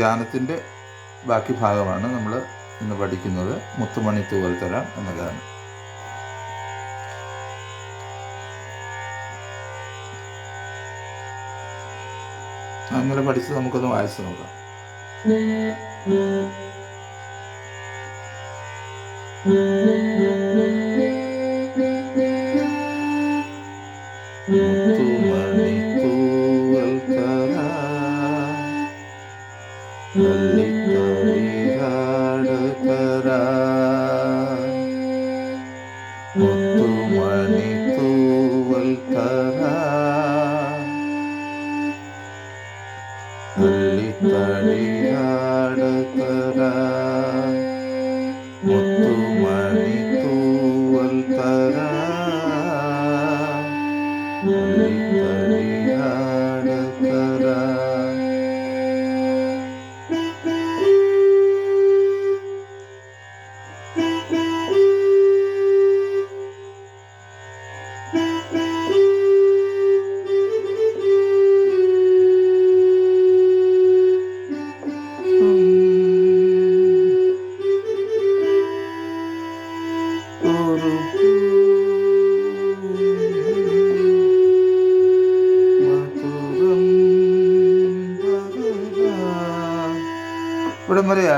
ഗാനത്തിന്റെ ബാക്കി ഭാഗമാണ് നമ്മൾ ഇന്ന് പഠിക്കുന്നത് മുത്തുമണി തൂവൽ തരാം എന്ന ഗാനം. അങ്ങനെ പഠിച്ച് നമുക്കൊന്ന് വായിച്ചു നോക്കാം. മുത്തുമണി മുത്തുമണി തൂവൽ തരാം തരാം മുത്തുമണി തൂവൽ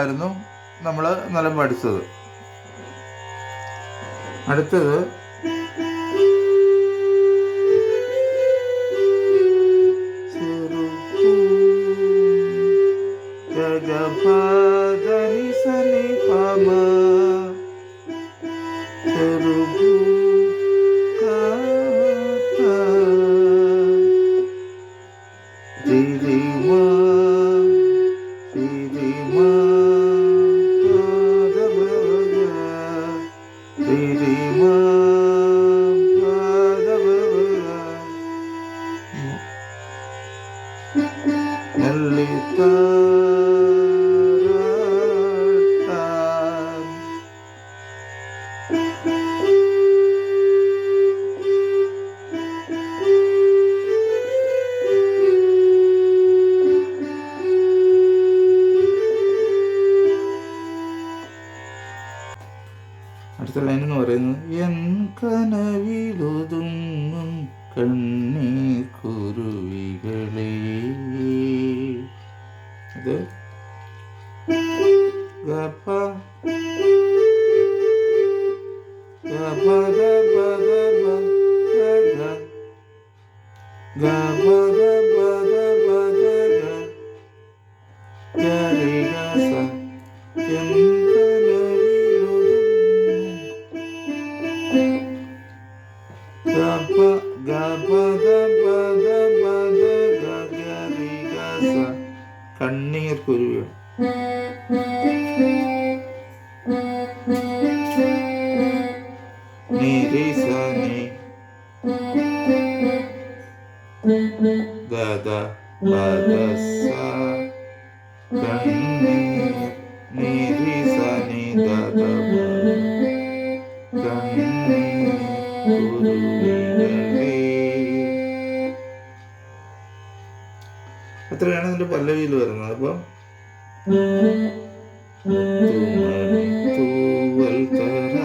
വരെയായിരുന്നു നമ്മൾ നിലം പഠിച്ചത്. അടുത്തത് അടുത്ത ലൈൻ എന്ന് പറയുന്നത് എൻ കനവിലൊതുങ്ങും കണ്ണീർ കുരുവികളെ അത് ഗപ ഗപ ഗപ ഗപ. കണ്ണീർ കുരുവികൾ നിരിസനി ദദ പദസ കണ്ണീർ നിരിസനി ദദ കണ്ണീർ കുരുവികളേ അത്രയാണ് അതിന്റെ പല്ലവിയിൽ വരുന്നത്. അപ്പം തൂവൽ തരാ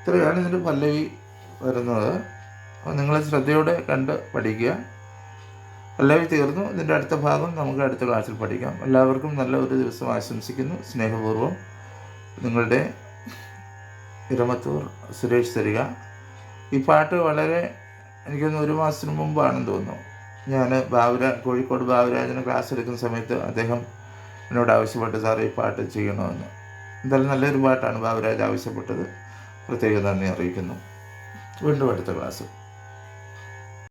ഇത്രയാണ് ഇതിന്റെ പല്ലവി വരുന്നത്. അപ്പോൾ നിങ്ങൾ ശ്രദ്ധയോടെ കണ്ട് പഠിക്കുക. എല്ലാവരും തീർന്നു. ഇതിന്റെ അടുത്ത ഭാഗം നമുക്ക് അടുത്ത ക്ലാസ്സിൽ പഠിക്കാം. എല്ലാവർക്കും നല്ല ഒരു ദിവസം ആശംസിക്കുന്നു. സ്നേഹപൂർവം നിങ്ങളുടെ ഇരമത്തൂർ സുരേഷ് തരിക. ഈ പാട്ട് വളരെ എനിക്കൊന്ന് ഒരു മാസത്തിന് മുമ്പാണെന്ന് തോന്നുന്നു. ഞാൻ ബാബുരാ കോഴിക്കോട് ബാബുരാജിന് ക്ലാസ് എടുക്കുന്ന സമയത്ത് അദ്ദേഹം എന്നോട് ആവശ്യപ്പെട്ടു സാറേ ഈ പാട്ട് ചെയ്യണമെന്ന്. എന്തായാലും നല്ലൊരു പാട്ടാണ് ബാബുരാജ് ആവശ്യപ്പെട്ടത്. പ്രത്യേകം നന്ദി അറിയിക്കുന്നു. വീണ്ടും അടുത്ത ക്ലാസ്